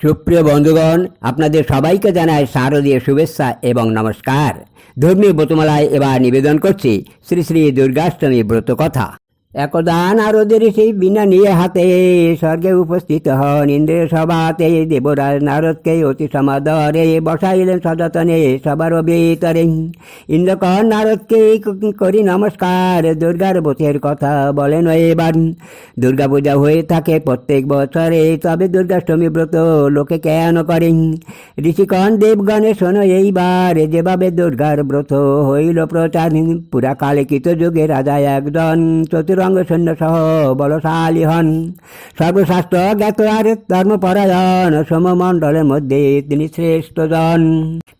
সুপ্রিয় বন্ধুগণ, আপনাদের সবাইকে জানায় শারদীয় শুভেচ্ছা এবং নমস্কার। ধর্মীয় ব্রতমালায় এবার নিবেদন করছি শ্রী শ্রী দুর্গাষ্টমী ব্রত কথা একদা নারদের সেই বিনা নিয়ে হাতে স্বর্গে উপস্থিত হন। ইন্দ্রের সভাতে দেবরাজ নারদকে অতি সমাদরে বসাইলেন সযতনে সবার ভিতরে। ইন্দ্রকর নারদকে করি নমস্কার, দুর্গার ব্রতের কথা বলেন এবার। দুর্গা পূজা হয়ে থাকে প্রত্যেক বছরে, তবে দুর্গাষ্টমী ব্রত লোকে কেন করেন ঋষিকণ দেবগণে শোনো এইবার, যেভাবে দুর্গার ব্রত হইল প্রচার। পুরা কালিকিত যুগে রাজা একজন চতুরঙ্গ সৈন্য সহ বলশালী হন। সর্বশাস্ত্র জ্ঞাত আর ধর্মপরায়ণ সমমণ্ডলের মধ্যে তিনি শ্রেষ্ঠ জন।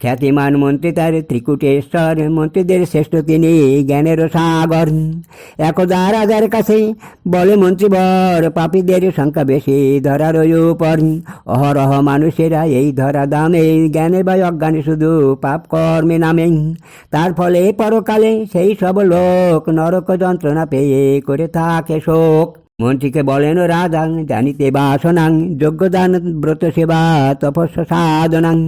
খ্যাতিমান মন্ত্রী তার ত্রিকুটেশ্বর মন্ত্রীদের শ্রেষ্ঠ তিনি জ্ঞানের সাগর। একদা রাজার কাছে বলে মন্ত্রীবর, পাপীদের সংখ্যা বেশি ধরার উপর। অহরহ মানুষেরা এই ধরা দামে জ্ঞানে বা অজ্ঞানে শুধু পাপ কর্মে নামে। তার ফলে পরকালে সেই সব লোক নরক যন্ত্রণা পেয়ে করে থাকে শোক। মন্ত্রীকে বলেন, রাজা জানিতে বা বাসনাং যোগ্যদান ব্রত সেবা তপস্য সাধনাং।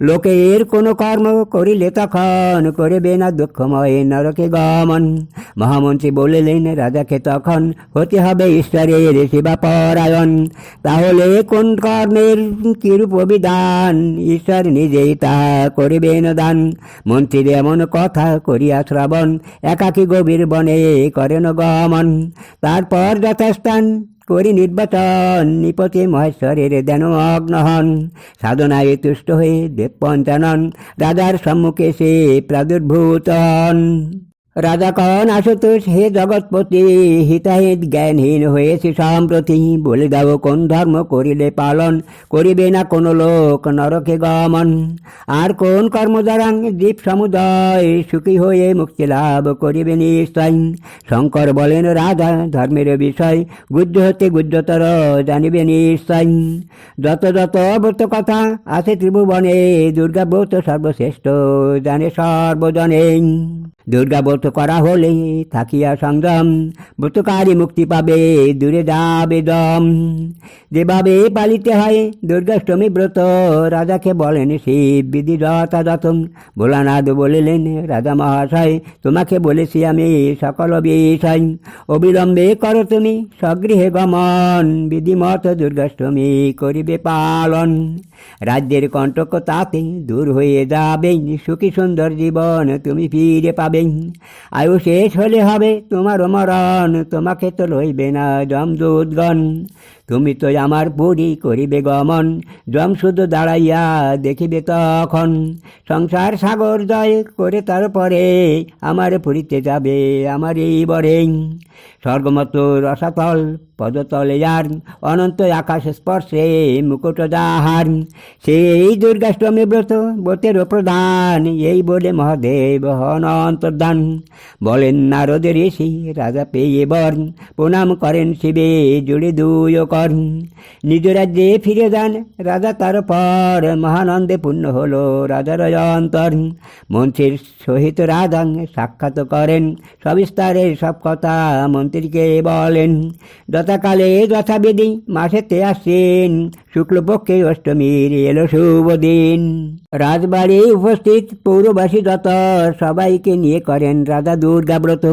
লোকের কোনো কর্ম করিলে তখন করিবে না দুঃখময় নরকে গমন। মহামন্ত্রী বলিলেন, রাজাকে তখন হতে হবে ঈশ্বরের সেবা পরায়ণ। তাহলে কোন কর্মের কিরূপ অভিধান ঈশ্বর নিজেই তাহা করিবেন দান? মন্ত্রীর এমন কথা করিয়া শ্রবণ, একাকী গভীর বনে করেন গমন। তারপর যথাস্থান করি নির্বাচন। নিপতি মহেশ্বরের দেন অগ্ন হন। সাধনায় তুষ্ট হয়ে দেব পঞ্চানন রাজার সম্মুখে সে প্রাদুর্ভূত রাজা কন আশুতোষ, হে জগৎপতি, হিতাহিত জ্ঞানহীন হয়েছে সম্প্রতি। বলে দাও কোন ধর্ম করিলে পালন করিবে না কোন লোক? নরকে গমন। আর কোন কর্ম দ্বারা দ্বীপ সমুদয় সুখী হয়ে মুক্তি লাভ করিবে নিশ্চয়? শঙ্কর বলেন, রাধা, ধর্মের বিষয় গুজ্জ হতে গুজ্জতর জানিবে নিশ্চয়। যত যত ব্রত কথা আছে ত্রিভুবনে দুর্গা ব্রত সর্বশ্রেষ্ঠ, জানে সর্বজনে। দুর্গা ব্রত করা হলে থাকিয়া সংযম ব্রতকারী মুক্তি পাবে দূরে যাবে দম। যেভাবে পালিতে হয় দুর্গাষ্টমী ব্রত, রাজাকে বলেন শিব বিধি যথাযথ ভোলানাথ বলিলেন, রাজা মহাশয়, তোমাকে বলেছি আমি সকল বিষয়। অবিলম্বে করো তুমি স্বগৃহে গমন। বিধিমত দুর্গাষ্টমী করিবে পালন। রাজ্যের কণ্টক তাতে দূর হয়ে যাবে। সুখী সুন্দর জীবন তুমি ফিরে পাবে। আয়ু শেষ হলে হবে তোমার মরণ তোমাকে তো লইবে না যমদূতগণ। তুমি তো আমার পুরী করিবে গমন যম শুধু দাঁড়াইয়া দেখিবে তখন। সংসার সাগর জয় করে তারপরে আমার পুরীতে যাবে আমার এই বরে স্বর্গমত রসাতল, পদতলে যার অনন্ত আকাশ স্পর্শে মুকুট যাহার সেই দুর্গাষ্টমী ব্রত ব্রতের প্রধান এই বলে মহাদেব হন অন্তর্ধান। বলেন নারদের ঋষি, রাজা পেয়ে বর, প্রণাম করেন শিবে, জুড়ে দুই কর নিজ রাজ্যে ফিরে যান, রাজা তারপর মহানন্দে পূর্ণ হল রাজা অন্তর। মন্ত্রীর সহিত রাজা সাক্ষাৎ করেন। সবিস্তারে সব কথা মন্ত্রীকে বলেন। যথাকালে যথাবিধি মাসেতে আসেন। শুক্লপক্ষে অষ্টমীর এলো শুভ দিন। রাজবাড়ি উপস্থিত পৌরবাসী যত, সবাইকে নিয়ে করেন রাজা দুর্গা ব্রত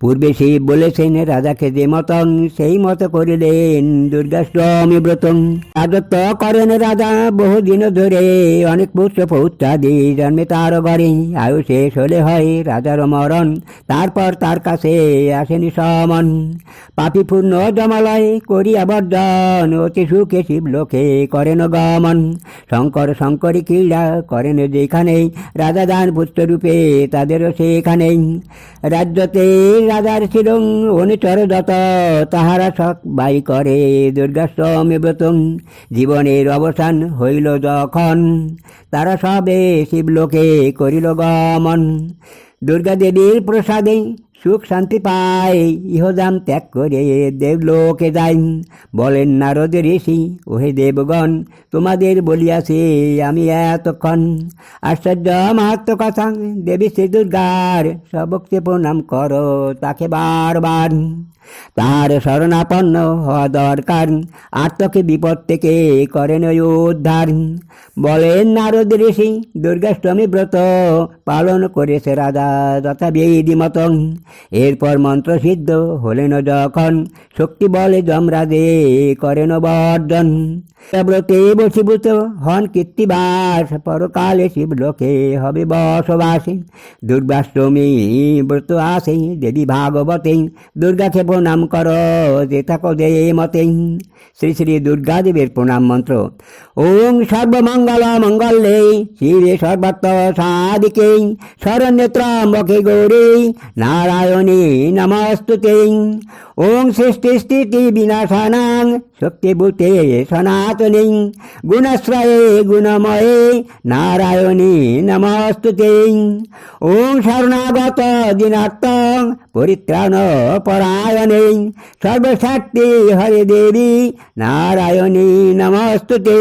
পূর্বে শিব বলেছেন, রাজাকে যে মতন, সেই মতো করিলেন দুর্গাষ্টমী ব্রত রাজত্ব করেন রাজা বহুদিন ধরে। অনেক পুত্র পৌত্রাদি জন্মে তার ঘরে। আয়ু শেষ হলে হয় রাজার মরণ। তারপর তার কাছে আসেনি সমন। পাপি পূর্ণ জমালয়, করিয়া বর্জন। অতি সুখে শিব লোকে করেন গমন? শঙ্কর শঙ্করী ক্রীড়া করেন যেখানে রাজা দান পুত্ররূপে তাদেরও সেখানেই। রাজ্যতে রাজার ছিল অনুচর যত, তাহারা সক বাই করে দুর্গাষ্টমী ব্রত জীবনের অবসান হইল যখন, তারা সবে শিবলোকে করিল গমন। দুর্গা দেবীর প্রসাদে সুখ শান্তি পায় ইহদাম ত্যাগ করে দেবলোকে যাই। বলেন নারদ ঋষি, ওহে দেবগণ, তোমাদের বলিয়াছে আমি এতক্ষণ। আশ্চর্য, মাহাত্ম কথা, দেবী শ্রী দুর্গার সবককে প্রণাম করো তাকে বারবার। তার শরণাপন্ন হওয়া দরকার। আত্মকে বিপদ থেকে করেন ওই উদ্ধার। বলেন নারদ ঋষি, দুর্গাষ্টমী ব্রত পালন করেছে রাজা তথা বেদি মতন এরপর মন্ত্র সিদ্ধ হলেন যখন। শক্তি বলে যমরাজে করেন বর্জন। ব্রতে বসীভূত হন কীর্তিবাস, পরকালে শিবলোকে হবে বসবাসী। দুর্গাষ্টমী ব্রত আসে দেবী ভাগবতে দুর্গাকে প্রণাম কর, যে থাকো যে মতে। শ্রী শ্রী দুর্গাদেবের প্রণাম মন্ত্র। ওং সর্বমঙ্গল মঙ্গলে, শিবে সর্বত্র সাদিকে শরণ্যত্রম্বকে গৌরী, নারায়ণী নমস্তুতে। ওং সৃষ্টি স্থিতি বিনাশানাং শক্তিভূতে সনাতনী গুণশ্রয়ে গুণময়ে নারায়ণী নমস্তুতে ওং শরণাগত দিনার্থ পরিত্রাণ পরায়ণে সর্বশক্তি হরে দেবী নারায়ণী নমস্তুতে